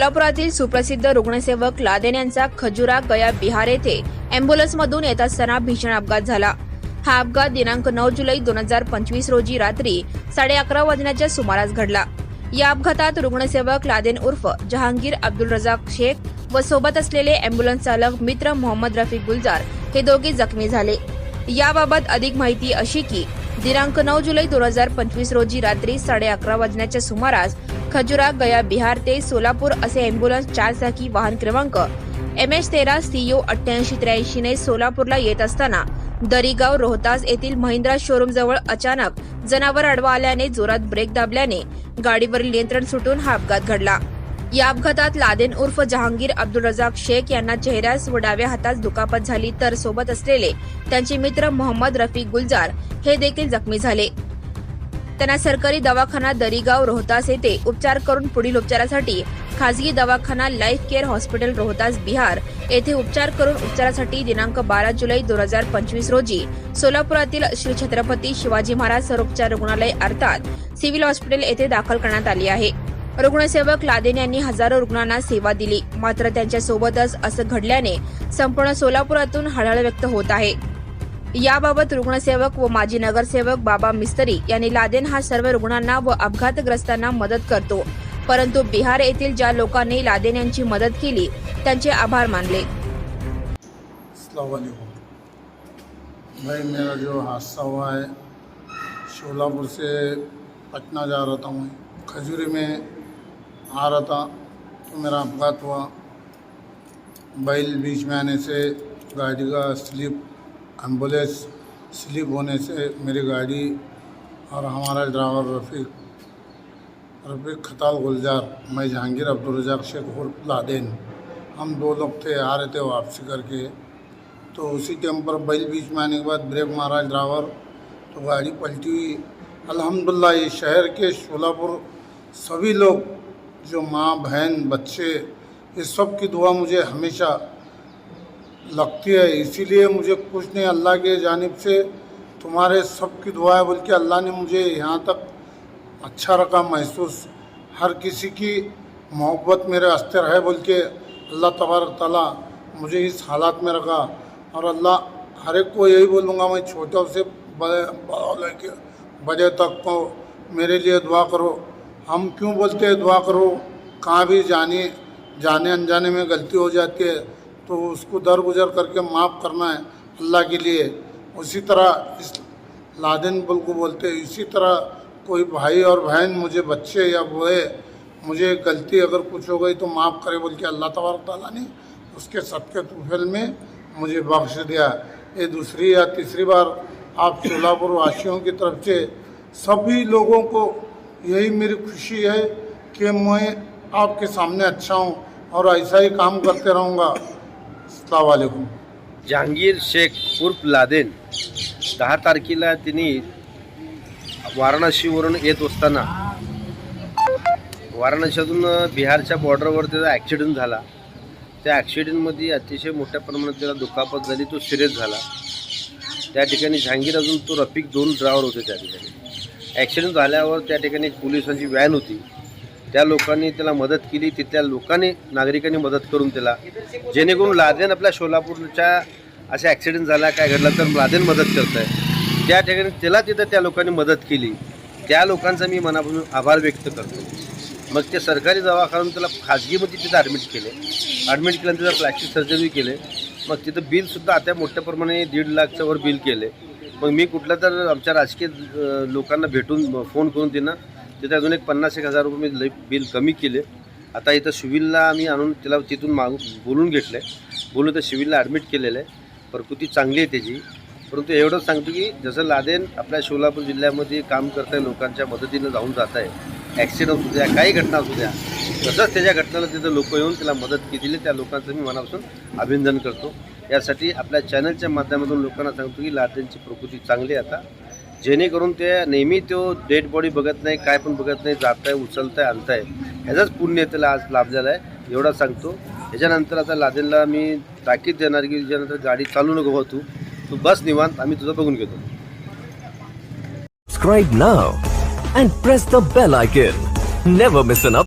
सोलापुरातील सुप्रसिद्ध रुग्णसेवक लादेन यांचा खजुरा गया बिहार येथे अँब्युलन्समधून येत असताना भीषण अपघात झाला. हा अपघात दिनांक नऊ जुलै दोन हजार पंचवीस रोजी रात्री साडे अकरा वाजण्याच्या सुमारास घडला. या अपघातात रुग्णसेवक लादेन उर्फ जहांगीर अब्दुल रजाक शेख व सोबत असलेले अँब्युलन्स चालक मित्र मोहम्मद रफी गुलजार हे दोघे जखमी झाले. याबाबत अधिक माहिती अशी की दिनांक नऊ जुलै दोन हजार पंचवीस रोजी रात्री साडे अकरा वाजण्याच्या सुमारास खजुरा गया बिहार ते सोलापूर असे अँब्युलन्स चार चाकी वाहन क्रमांक. एम एच तेरा सीओ अठ्ठ्याऐंशी त्र्याऐंशी ने सोलापूरला येत असताना दरीगाव रोहतास येथील महिंद्रा शोरूम जवळ अचानक जनावर अडवा आल्याने जोरात ब्रेक दाबल्याने गाडीवरील नियंत्रण सुटून हा अपघात घडला. या अपघातात लादेन उर्फ जहांगीर अब्दुल रजाक शेख यांना चेहऱ्यास व डाव्या हातात दुखापत झाली तर सोबत असलेले त्यांचे मित्र मोहम्मद रफी गुलजार हे देखील जखमी झाले. त्यांना सरकारी दवाखाना दरीगाव रोहतास येथे उपचार करून पुढील उपचारासाठी खासगी दवाखाना life care hospital Rohtas Bihar येथे उपचार करून उपचारासाठी दिनांक बारा जुलै दोन हजार पंचवीस रोजी सोलापुरातील श्री छत्रपती शिवाजी महाराज सरोपचार रुग्णालय अर्थात सिव्हिल हॉस्पिटल येथे दाखल करण्यात आली आहे. रुग्णसेवक लादेन यांनी हजारो रुग्णांना सेवा दिली मात्र त्यांच्यासोबतच असं घडल्याने संपूर्ण सोलापुरातून हळहळ व्यक्त होत आहे. याबाबत रुग्णसेवक व माजी नगरसेवक बाबा मिस्तरी यांनी लादेन हा सर्व रुग्णांना व अपघातग्रस्तांना मदत करतो. परंतु बिहार येथील ज्या लोकांनी लादेन यांची मदत केली त्यांचे आभार मानले. भाई मेरा जो हादसा हुआ है शोलापुर से पटना जा रहा था मैं। खजूरी में आ रहा था तो मेरा अपघात हुआ। बैल बीच में आने से गाड़ी का स्लिप एंबुलेंस स्लिप होने से मेरी गाड़ी और हमारा ड्राइवर रफ़ीक रफ़ीक खताल गुलजार, मैं जहांगीर अब्दुल रजाक शेख लादेन। हम दो लोग थे, आ रहे थे वापसी करके। तो उसी टाइम पर बैल बीच में आने के बाद ब्रेक मारा ड्राइवर तो गाड़ी पलटी हुई। अल्हम्दुलिल्लाह, ये शहर के शोलापुर, सभी लोग, जो माँ, बहन, बच्चे, ये सब की दुआ मुझे हमेशा लगती है। इसीलिए मुझे कुछ नहीं, अल्लाह के जानिब से तुम्हारे सब की दुआ है बोल के अल्लाह ने मुझे यहाँ तक अच्छा रखा महसूस। हर किसी की मोहब्बत मेरे अस्तर है बोल के अल्लाह तबारक ताला मुझे इस हालात में रखा। और अल्लाह हर एक को यही बोलूँगा, मैं छोटों से बड़े बड़े तक को मेरे लिए दुआ करो। हम क्यों बोलते हैं दुआ करो? कहाँ भी जाने जाने अनजाने में गलती हो जाती है। तो उसको दर गुजर करके माफ़ करना है अल्लाह के लिए। उसी तरह इस लादिन बुल को बोलते हैं, इसी तरह कोई भाई और बहन मुझे बच्चे या बूढ़े मुझे गलती अगर कुछ हो गई तो माफ़ करे बोल के अल्लाह तबारक ताला ने उसके सबके तुफेल में मुझे बख्श दिया। ये दूसरी या तीसरी बार आप सोलापुर वासियों की तरफ़ से सभी लोगों को यही मेरी खुशी है कि मैं आपके सामने अच्छा हूँ और ऐसा ही काम करते रहूँगा। अस्सलाम जहांगीर शेख उर्फ लादेन दहा तारखेला तिने वाराणसीवरून येत असताना वाराणसीतून बिहारच्या बॉर्डरवर त्याचा ॲक्सिडेंट झाला. त्या ॲक्सिडेंटमध्ये अतिशय मोठ्या प्रमाणात त्याला दुखापत झाली तो सिरियस झाला. त्या ठिकाणी जहांगीर अजून तो रफिक दोन ड्रायव्हर होते त्या ठिकाणी. ॲक्सिडेंट झाल्यावर त्या ठिकाणी एक पोलिसांची व्हॅन होती. त्या लोकांनी त्याला मदत केली तिथल्या लोकांनी नागरिकांनी मदत करून त्याला. जेणेकरून लादेन आपल्या सोलापूरच्या असा ॲक्सिडेंट झाला काय घडला तर लादेन मदत करत आहे त्या ठिकाणी त्याला तिथं त्या लोकांनी मदत केली. त्या लोकांचा मी मनापासून आभार व्यक्त करतो. मग ते सरकारी दवाखान्यातून त्याला खाजगीमध्ये तिथं ॲडमिट केले. ॲडमिट केल्यानंतर त्याला प्लॅस्टिक सर्जरी केले. मग तिथं बिलसुद्धा आता मोठ्या प्रमाणे दीड लाखच्या वर बिल केले. मग मी कुठलं तर आमच्या राजकीय लोकांना भेटून फोन करून त्यांना तिथे अजून एक पन्नास एक हजार रुपये मी लई बिल कमी केले. आता इथं सिव्हिलला आम्ही आणून तिला तिथून मागू बोलून घेतलं. आहे बोलून त्या सिव्हिलला ॲडमिट केलेलं. आहे प्रकृती चांगली आहे त्याची. परंतु एवढंच सांगतो की जसं लादेन आपल्या सोलापूर जिल्ह्यामध्ये काम करत आहे लोकांच्या मदतीनं जाऊन जात आहे ॲक्सिडेंट असू द्या काही घटना असू द्या तसंच त्याच्या घटनेला तिथं लोक येऊन त्याला मदत केलेली त्या लोकांचं मी मनापासून अभिनंदन करतो. यासाठी आपल्या चॅनलच्या माध्यमातून लोकांना सांगतो की लादेनची प्रकृती चांगली आहे आता. जेणेकरून ते नेहमी तो डेड बॉडी बघत नाही काय पण बघत नाही जात आहे उचलत आहे आणत आहे ह्याचाच पुण्य त्याला आज लाभलेला आहे एवढा सांगतो. ह्याच्यानंतर आता लादेनला मी ताकीद देणार की त्याच्यानंतर गाडी चालू नको हो तू. तू बस निवांत आम्ही तुझं बघून घेतो. Subscribe now and press the bell icon never miss an update.